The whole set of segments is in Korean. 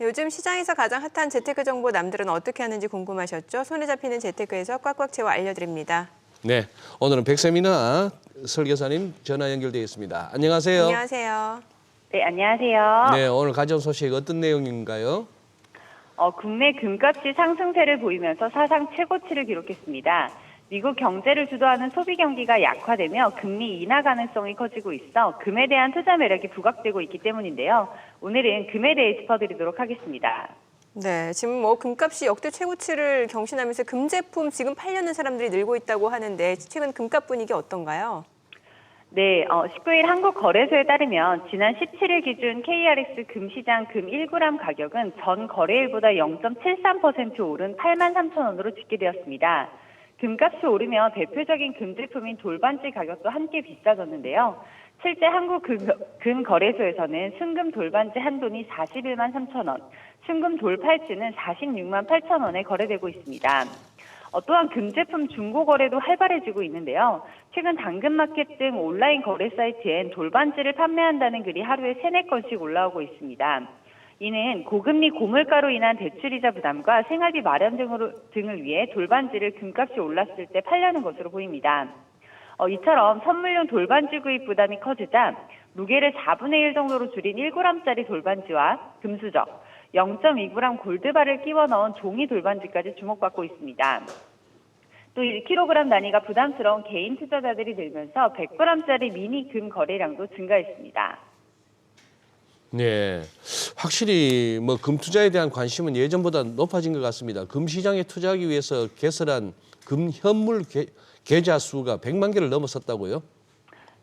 요즘 시장에서 가장 핫한 재테크 정보 남들은 어떻게 하는지 궁금하셨죠? 손에 잡히는 재테크에서 꽉꽉 채워 알려드립니다. 네, 오늘은 백세미나 설계사님 전화 연결되어 있습니다. 안녕하세요. 안녕하세요. 네, 안녕하세요. 네, 오늘 가져온 소식 어떤 내용인가요? 어, 국내 금값이 상승세를 보이면서 사상 최고치를 기록했습니다. 미국 경제를 주도하는 소비 경기가 약화되며 금리 인하 가능성이 커지고 있어 금에 대한 투자 매력이 부각되고 있기 때문인데요. 오늘은 금에 대해 짚어드리도록 하겠습니다. 네, 지금 뭐 금값이 역대 최고치를 경신하면서 금 제품 지금 팔려는 사람들이 늘고 있다고 하는데 최근 금값 분위기 어떤가요? 네, 어, 19일 한국거래소에 따르면 지난 17일 기준 KRX 금시장 금 1g 가격은 전 거래일보다 0.73% 오른 8만 3천 원으로 집계되었습니다. 금값이 오르며 대표적인 금 제품인 돌반지 가격도 함께 비싸졌는데요. 실제 한국 금, 금 거래소에서는 순금 돌반지 한 돈이 41만 3천 원, 순금 돌팔찌는 46만 8천 원에 거래되고 있습니다. 어, 또한 금 제품 중고 거래도 활발해지고 있는데요. 최근 당근마켓 등 온라인 거래 사이트엔 돌반지를 판매한다는 글이 하루에 세네 건씩 올라오고 있습니다. 이는 고금리 고물가로 인한 대출이자 부담과 생활비 마련 등으로, 등을 위해 돌반지를 금값이 올랐을 때 팔려는 것으로 보입니다. 어, 이처럼 선물용 돌반지 구입 부담이 커지자 무게를 4분의 1 정도로 줄인 1g짜리 돌반지와 금수저, 0.2g 골드바를 끼워 넣은 종이 돌반지까지 주목받고 있습니다. 또 1kg 단위가 부담스러운 개인 투자자들이 늘면서 100g짜리 미니 금 거래량도 증가했습니다. 네, 확실히 뭐 금 투자에 대한 관심은 예전보다 높아진 것 같습니다. 금 시장에 투자하기 위해서 개설한 금 현물 계, 계좌 수가 100만 개를 넘어섰다고요?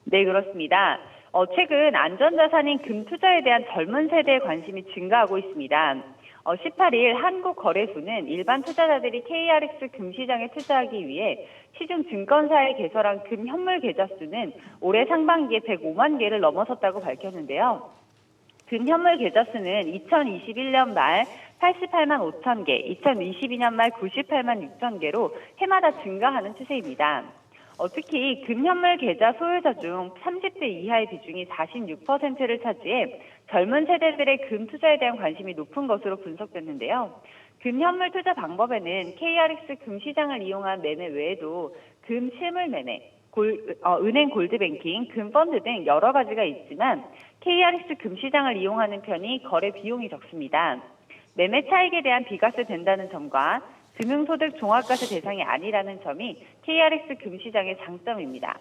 네, 그렇습니다. 어, 최근 안전자산인 금 투자에 대한 젊은 세대의 관심이 증가하고 있습니다. 어, 18일 한국거래소는 일반 투자자들이 KRX 금시장에 투자하기 위해 시중 증권사에 개설한 금 현물 계좌 수는 올해 상반기에 105만 개를 넘어섰다고 밝혔는데요. 금 현물 계좌 수는 2021년 말 88만 5천 개, 2022년 말 98만 6천 개로 해마다 증가하는 추세입니다. 어, 특히 금현물 계좌 소유자 중 30대 이하의 비중이 46%를 차지해 젊은 세대들의 금 투자에 대한 관심이 높은 것으로 분석됐는데요. 금현물 투자 방법에는 KRX 금시장을 이용한 매매 외에도 금 실물 매매, 골, 어, 은행 골드뱅킹, 금펀드 등 여러 가지가 있지만 KRX 금시장을 이용하는 편이 거래 비용이 적습니다. 매매 차익에 대한 비과세 된다는 점과 금융소득 종합과세 대상이 아니라는 점이 KRX 금시장의 장점입니다.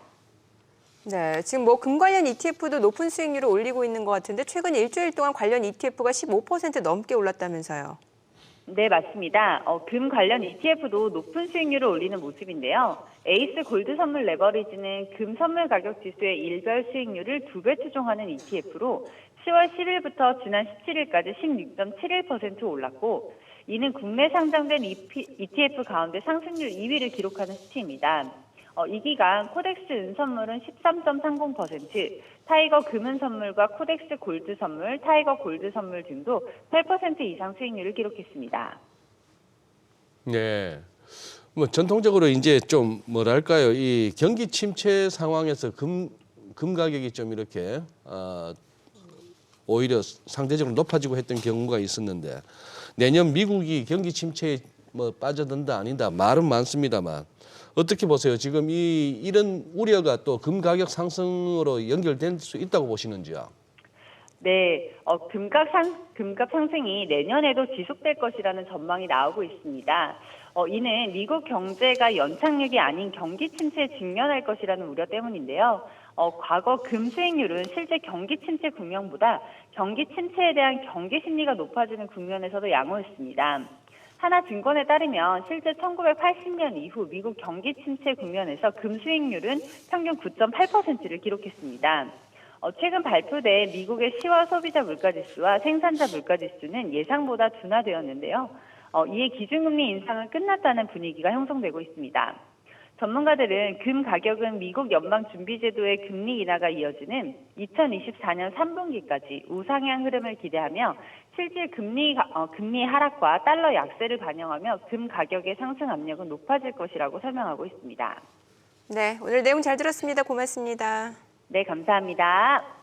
네, 지금 뭐 금 관련 ETF도 높은 수익률을 올리고 있는 것 같은데 최근 일주일 동안 관련 ETF가 15% 넘게 올랐다면서요. 네, 맞습니다. 어, 금 관련 ETF도 높은 수익률을 올리는 모습인데요. 에이스 골드 선물 레버리지는 금 선물 가격 지수의 일별 수익률을 두 배 추종하는 ETF로 10월 10일부터 지난 17일까지 16.71% 올랐고 이는 국내 상장된 ETF 가운데 상승률 2위를 기록하는 수치입니다. 어, 이 기간 코덱스 은선물은 13.30%, 타이거 금은 선물과 코덱스 골드 선물, 타이거 골드 선물 등도 8% 이상 수익률을 기록했습니다. 네. 뭐 전통적으로 이제 좀 뭐랄까요 이 경기 침체 상황에서 금, 금 가격이 좀 이렇게 어, 오히려 상대적으로 높아지고 했던 경우가 있었는데 내년 미국이 경기 침체에 뭐 빠져든다 아니다 말은 많습니다만 어떻게 보세요 지금 이 이런 우려가 또 금 가격 상승으로 연결될 수 있다고 보시는지요? 네, 어, 금값 상 금값 상승이 내년에도 지속될 것이라는 전망이 나오고 있습니다. 어, 이는 미국 경제가 연착륙이 아닌 경기 침체에 직면할 것이라는 우려 때문인데요. 어, 과거 금 수익률은 실제 경기 침체 국면보다 경기 침체에 대한 경계 심리가 높아지는 국면에서도 양호했습니다. 하나 증권에 따르면 실제 1980년 이후 미국 경기 침체 국면에서 금 수익률은 평균 9.8%를 기록했습니다. 어, 최근 발표된 미국의 10월 소비자 물가지수와 생산자 물가지수는 예상보다 둔화되었는데요. 어, 이에 기준금리 인상은 끝났다는 분위기가 형성되고 있습니다. 전문가들은 금 가격은 미국 연방준비제도의 금리 인하가 이어지는 2024년 3분기까지 우상향 흐름을 기대하며 실질 금리, 어, 금리 하락과 달러 약세를 반영하며 금 가격의 상승 압력은 높아질 것이라고 설명하고 있습니다. 네, 오늘 내용 잘 들었습니다. 고맙습니다. 네, 감사합니다.